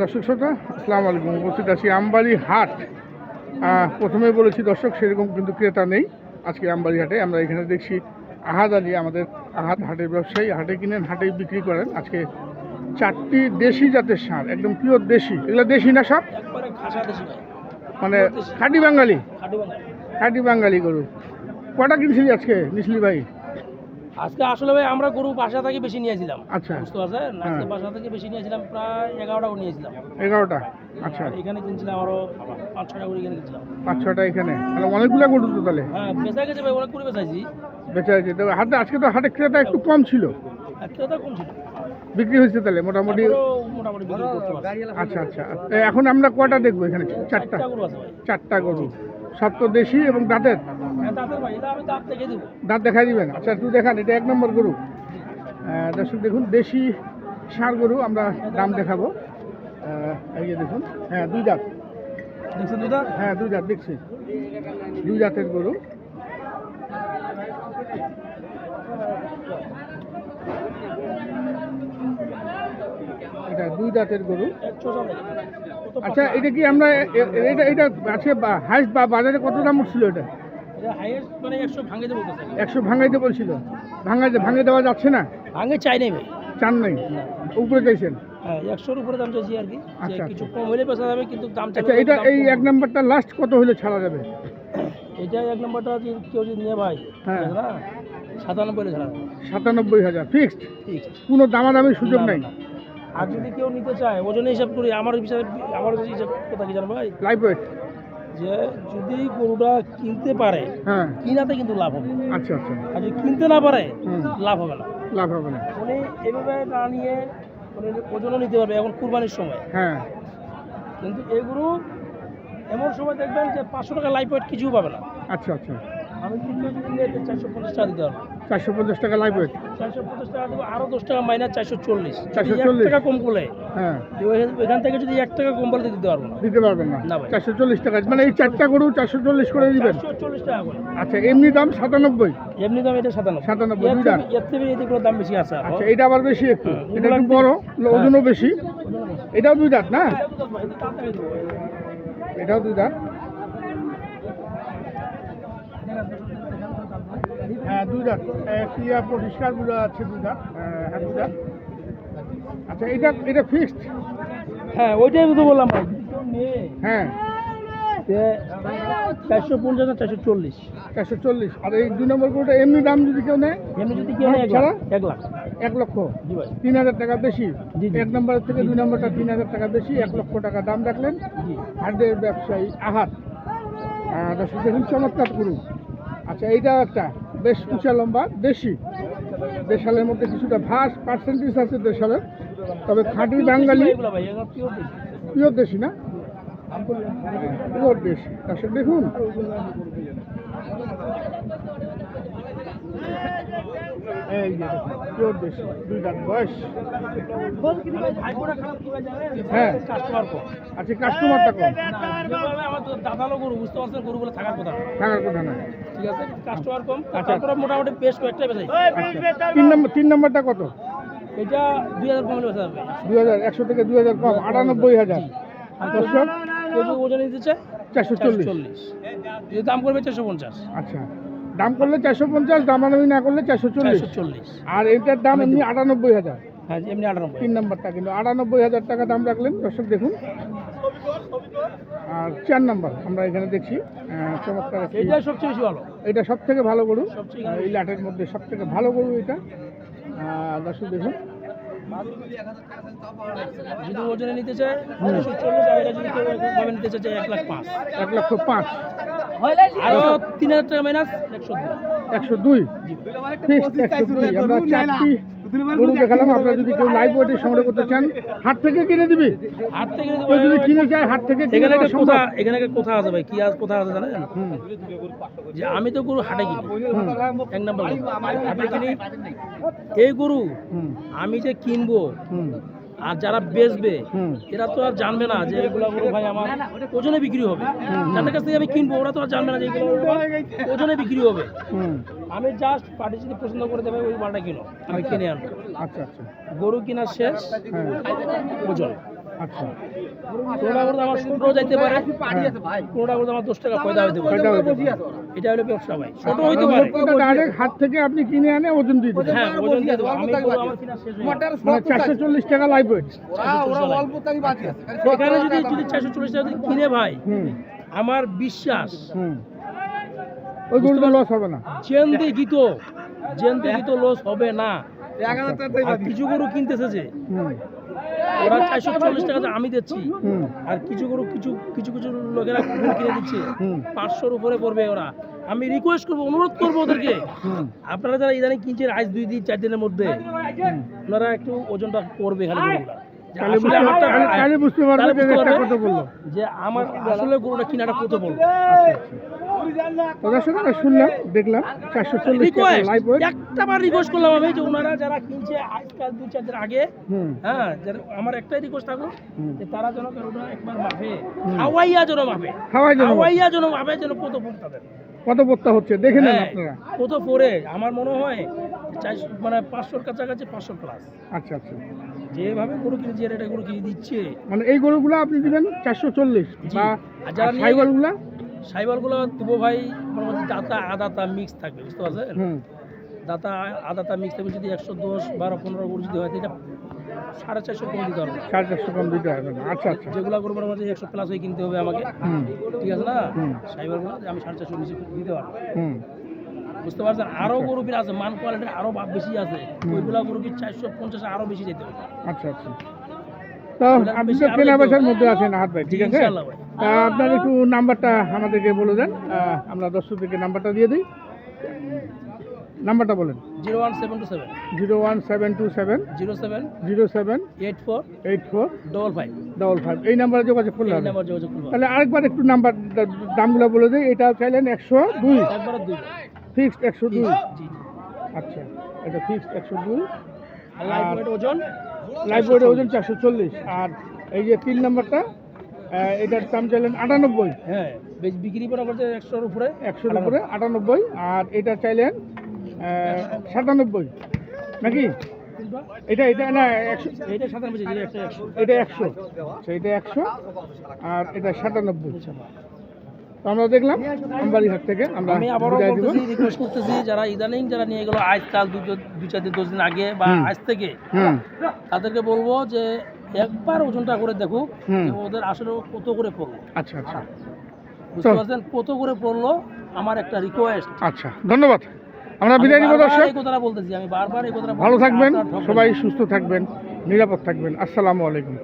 দর্শক শ্রোতা আসসালামু আলাইকুম। উপস্থিত আছি আমবাড়ি হাট। প্রথমে বলেছি দর্শক সেরকম কিন্তু ক্রেতা নেই। আজকে আমবাড়ি হাটে আমরা এখানে দেখছি আহাদ আলী আমাদের আহাদ হাটের ব্যবসায়ী। হাটে কিনেন হাটে বিক্রি করেন। আজকে চারটি দেশি জাতের সার একদম পিওর দেশি। এগুলো দেশি না সব? মানে খাঁটি বাঙালি? খাটি বাঙালি। খাঁটি বাঙালি গরু। কটা কিনছিলি আজকে নিসলি ভাই? আজকে আসলে ভাই আমরা গরু বাসা থেকে বেশি নিয়েছিলাম। আচ্ছা। বুঝতে পারছেন? আজকে হ্যাঁ। বাসা থেকে বেশি নিয়েছিলাম প্রায় এগারোটা করে নিয়েছিলাম। এগারোটা? আচ্ছা। এখানে কিনছিলাম আরও পাঁচ ছটা করে এখানে কিনছিলাম। পাঁচ ছটা এখানে। তাহলে অনেকগুলো গরু তো তাহলে? হ্যাঁ বেচা গেছে ভাই অনেক করে বেচাইছি। বেচা হয়েছে তো হাটে আজকে তো হাটে ক্রেতা একটু কম ছিল। আর ক্রেতা কম ছিল। বিক্রি হয়েছে তাহলে মোটামুটি মোটামুটি আচ্ছা আচ্ছা। এখন আমরা কটা দেখব এখানে? চারটা। গরু আছে ভাই। চারটা গরু। সব তো দেশি এবং দাঁতের। হ্যাঁ দাঁত দেখাই দিবেন। আচ্ছা একটু দেখান এটা এক নম্বর গরু। দর্শক দেখুন দেশি ষাঁড় গরু আমরা দাম দেখাবো। এই যে দেখুন হ্যাঁ দুই দাঁত। দেখছেন দুধা হ্যাঁ দুই দাঁত দেখছি। দুই দাঁতের গরু। এটা দুই দাঁতের গরু। আচ্ছা এটা কি আমরা এটা এটা আজকে হাইস্ট বা বাজারে কত দাম উঠছিল এটা? মানে একশো ভাঙাইতে বলছিল। ভাঙাইতে ভাঙে দেওয়া যাচ্ছে না? ভাঙে চাই নাই ভাই। চান নাই? উপরে চাইছেন? হ্যাঁ একশোর উপরে দাম চাইছি আর কি। আচ্ছা, কিছু আচ্ছা। কম হলে বেচা যাবে কিন্তু দাম আচ্ছা এটা এই এক নাম্বারটা লাস্ট কত হলে ছাড়া যাবে? এটা এক নম্বরটা কেউ যদি নিয়ে ভাই হ্যাঁ। আছে সাতানব্বই ছাড়া সাতানব্বই হাজার ফিক্সড কোনো দামাদামির সুযোগ নাই। আর যদি কেউ নিতে চায় ওজনে হিসাব করি আমার হিসাব আমার হিসাব কথা কি জানো ভাই? লাইভ ওয়েট যে যদি গরুটা কিনতে পারে হ্যাঁ। কিনাতে কিন্তু লাভ হবে। আচ্ছা আচ্ছা। আর যদি কিনতে না পারে লাভ হবে না। লাভ হবে না। উনি এভাবে না নিয়ে উনি ওজনও নিতে পারবে এখন কুরবানির সময়। হ্যাঁ। কিন্তু এই গরু এমন সময় দেখবেন যে পাঁচশো টাকা লাইফ ওয়েট কিছুও পাবে না। আচ্ছা আচ্ছা। আমি কিন্তু চারশো পঞ্চাশ টাকা দিতে পারব। চারশো পঞ্চাশ টাকা ওয়েট চারশো পঞ্চাশ টাকা দেবো আরও দশ টাকা মাইনাস চারশো চল্লিশ। 440 টাকা কম করলে হ্যাঁ। এখান থেকে যদি এক টাকা কম বলে দিতে পারব না। দিতে পারবেন না। চারশো চল্লিশ টাকা মানে এই চারটা গরু চারশো চল্লিশ করে দিবেন চল্লিশ টাকা করে। আচ্ছা এমনি দাম সাতানব্বই। এমনি দাম এটা সাতানব্বই। সাতানব্বই, এর দুই থেকে- এদিকে দাম বেশি আছে আচ্ছা এটা আবার বেশি একটু। হ্যাঁ, এটা একটু বড় হ্যাঁ। ওজনও বেশি। এটাও দুই দাঁত না? দেবো। এটাও দুই দাঁত। হ্যাঁ দুই দাঁত ক্লিয়া পরিষ্কার বোঝা যাচ্ছে দুই দাঁত হ্যাঁ দুই দাঁত আচ্ছা এটা এটা ফিক্সড হ্যাঁ ওইটাই তো বললাম ভাই। হ্যাঁ। চারশো পঞ্চাশ না চারশো চল্লিশ? চারশো চল্লিশ। আর এই দুই নম্বর গরুটা এমনি দাম যদি কেউ নেয়? এমনি যদি কেউ নেয় ছাড়া? এক লাখ। এক লক্ষ। তিন হাজার টাকা বেশি। এক নম্বরের থেকে দুই নম্বরটা তিন হাজার টাকা বেশি। এক লক্ষ টাকা দাম রাখলেন। হাটের ব্যবসায়ী আহাত। আহ, দর্শক দেখুন চমৎকার করুন আচ্ছা এইটা একটা। বেশ উঁচা লম্বা দেশি দেশালের মধ্যে কিছুটা ভাস পার্সেন্টেজ আছে দেশালের, তবে খাঁটি বাঙালি পিওর দেশি না? পিওর দেশি। দর্শক দেখুন। এই যে পিওর দেশি দুই দাঁত বয়স ভাইবোরা খারাপ কি ভাই জানেন? হ্যাঁ। কাস্টমার কম। আচ্ছা কাস্টমারটা কম আমার তো দাদালো গরু বুঝতে পারছেন গরু বলে থাকার কথা না। থাকার কথা না ঠিক আছে কাস্টমার কম। তারপরে মোটামুটি বেশ কয়েকটা আচ্ছা তিন নম্বর তিন নম্বরটা কত এটা দুই হাজার দুই হাজার একশো থেকে দুই হাজার কম আটানব্বই হাজার আর দর্শক কেউ ওজন নিতে চায় চারশো চল্লিশ দাম করবে চারশো পঞ্চাশ আচ্ছা দাম করলে চারশো পঞ্চাশ দাম দামাদামি না করলে চারশো চল্লিশ। চল্লিশ। আর এটার দাম এমনি আটানব্বই হাজার। হ্যাঁ এমনি আটানব্বই। তিন নম্বরটা কিন্তু আটানব্বই হাজার টাকা দাম রাখলেন দর্শক দেখুন। আর চার নম্বর আমরা এখানে দেখছি চমৎকার একটি- এইটাই সবচেয়ে বেশি ভালো। এটা সব থেকে ভালো গরু। এই লাটের মধ্যে সব থেকে ভালো গরু এটা। দর্শক দেখুন। যদি ওজনে নিতে চায় নিতে চায় এক লাখ পাঁচ। এক লক্ষ পাঁচ। আরও তিন হাজার টাকা মাইনাস একশো দুই। একশো দুই। ফিক্সড একশো দুই। আমরা চারটি গরু দেখালাম। আপনারা যদি কেউ লাইভ ওয়েটে সংগ্রহ করতে চান হাট থেকে কিনে দিবি। হাট থেকে যদি কিনে চায় হাট থেকে এখানে দেওয়া একটা কথা এখানে একটা কথা আছে ভাই? কি আজ কথা আছে জানেন? যে আমি তো গরু হাটে কিনি। এক নম্বর হাটে কিনি? এই গরু আমি যে কিনবো আর যারা বেচবে। এরা তো আর জানবে না যে এগুলো গরু ভাই আমার ওজনে বিক্রি হবে। যাদের কাছ থেকে আমি কিনবো ওরা তো আর জানবে না যে এগুলো ওজনে বিক্রি হবে। আমি জাস্ট পার্টি যদি পছন্দ করে দেবে ওই মালটা কিনো আমি কিনে আনব। আচ্ছা আচ্ছা। গরু কিনা শেষ হ্যাঁ। ওজন। আচ্ছা। কোনোটা করতে আমার ছোট যাইতে পারে। কোনোটা করতে আমার দশ টাকা পয়দা হইতে পারে? কয়টা হইতে পারে? এটা হলো ব্যবসা ভাই। ছোট হইতে পারে। ডাইরেক্ট হাত থেকে আপনি কিনে আনে ওজন দিয়ে দেবেন। হ্যাঁ ওজন দিয়ে দেবো। আমি গরু আমার কিনা শেষ গেছে। চারশো চল্লিশ টাকা লাইভ ওয়েট এখানে যদি যদি চারশো চল্লিশ টাকা কিনে ভাই আমার বিশ্বাস হুম। ওই গরুটা লস হবে না। জেনতে গীত জেনতে গীত লস হবে না। কিছু গরু কিনতেছে যে। ওরা চারশো চল্লিশ টাকা আমি দিচ্ছি। আর কিছু গরু কিছু কিছু কিছু লোকেরা কিনে দিচ্ছে। পাঁচশোর উপরে পড়বে ওরা। আমি রিকোয়েস্ট করব অনুরোধ করব ওদেরকে। আপনারা যারা ইদানিং কিনছেন আজ দুই দিন চার দিনের মধ্যে ওনারা একটু ওজনটা করবে খালি যে কত আমার আসলে গরুটা কিনাটা কত বলব তো শুনলাম দেখলাম চারশো চল্লিশ লাইভ ওয়েট রিকোয়েস্ট করলাম আমি যে ওনারা যারা কিনছে আজকাল দু চার দিন আগে হ্যাঁ যারা আমার একটাই রিকোয়েস্ট থাকল যে তারা যেন গরুটা একবার মাপে হাওয়াইয়া যেন মাপে হাওয়াইয়া যেন মাপে যেন কত ফুট তাদের। কত পড়তা হচ্ছে দেখে নেন হ্যাঁ, আপনারা। কত পরে আমার মনে হয় মানে পাঁচশোর কাছাকাছি পাঁচশো প্লাস আচ্ছা আচ্ছা। যেভাবে গরু কিনে যে রেটে গরু কিনে দিচ্ছে। মানে এই গরুগুলো আপনি দিবেন চারশো চল্লিশ। বা সাইবলগুলা? সাইবারগুলো দেবো ভাই মোটামুটি দাতা আদাতা মিক্স থাকবে বুঝতে পারছেন? হুম। দাতা আদাতা মিক্স থাকবে যদি একশো দশ বারো পনেরো গরু যদি হয় এটা সাড়ে চারশো কম দিতে হবে। সাড়ে চারশো কম দিতে হবে। আচ্ছা আচ্ছা। যেগুলো গরু মোটামুটি একশো প্লাস হয়ে কিনতে হবে আমাকে। ঠিক আছে না? হুম। সাইবারগুলো আমি সাড়ে চারশো নিচে দিতে পারব। হুম। বুঝতে পারছেন? আরও গরু কিনা আছে মান কোয়ালিটির আরও বেশি আছে। ওইগুলা গরু কি চারশো পঞ্চাশে আরও বেশি যেতে হবে। আচ্ছা আচ্ছা। তো আপনি বেশি তো কেনা বেচার মধ্যে আছেন হাত ভাই ঠিক আছে? ইনশাআল্লাহ ভাই। তা আপনার একটু নাম্বারটা আমাদেরকে বলে দেন। আমরা দর্শকদেরকে নাম্বারটা দিয়ে দিই। নাম্বারটা বলেন। Zero one seven two seven. Zero one seven two seven. Zero seven. Zero seven. Eight four. Eight four. Double five. Double five. এই নাম্বারে যোগাযোগ করলে হবে। তাহলে আরেকবার একটু নাম্বার দামগুলো বলে দিই। এটা চাইলেন একশো দুই। একবার দুই। ফিক্সড একশো দুই? আচ্ছা এটা ফিক্সড একশো দুই। আর লাইফ ওয়েট ওজন? লাইফ ওজন চারশো চল্লিশ। আর এই যে তিন নাম্বারটা এটার দাম চাইলেন আটানব্বই। হ্যাঁ বেশ বিক্রি করা করছে একশোর উপরে। একশোর উপরে আটানব্বই। আর এটা চাইলেন সাতানব্বই। নাকি? এটা এটা না একশো। এইটা সাধারণ বেশি একশো। এটা একশো। আচ্ছা, এটা একশো। আর এটা সাতানব্বই। তো আমরা দেখলাম থেকে আমরা আমি আবারও বলতেছি রিকোয়েস্ট করতেছি যারা ইদানিং যারা নিয়ে গেলো আজকাল দু চার দিন দশ দিন আগে বা আজ থেকে তাদেরকে বলব যে একবার ওজনটা করে ওদের আসলে কত করে পড়ল। আচ্ছা আচ্ছা। বুঝতে পারছেন? কত করে পড়ল আমার একটা রিকোয়েস্ট আচ্ছা ধন্যবাদ। আমরা বিদায় নিব দর্শক। এই কথাটা বলতেছি আমি বারবার এই কথাটা ভালো থাকবেন। সবাই সুস্থ থাকবেন নিরাপদ থাকবেন। আসসালামু আলাইকুম।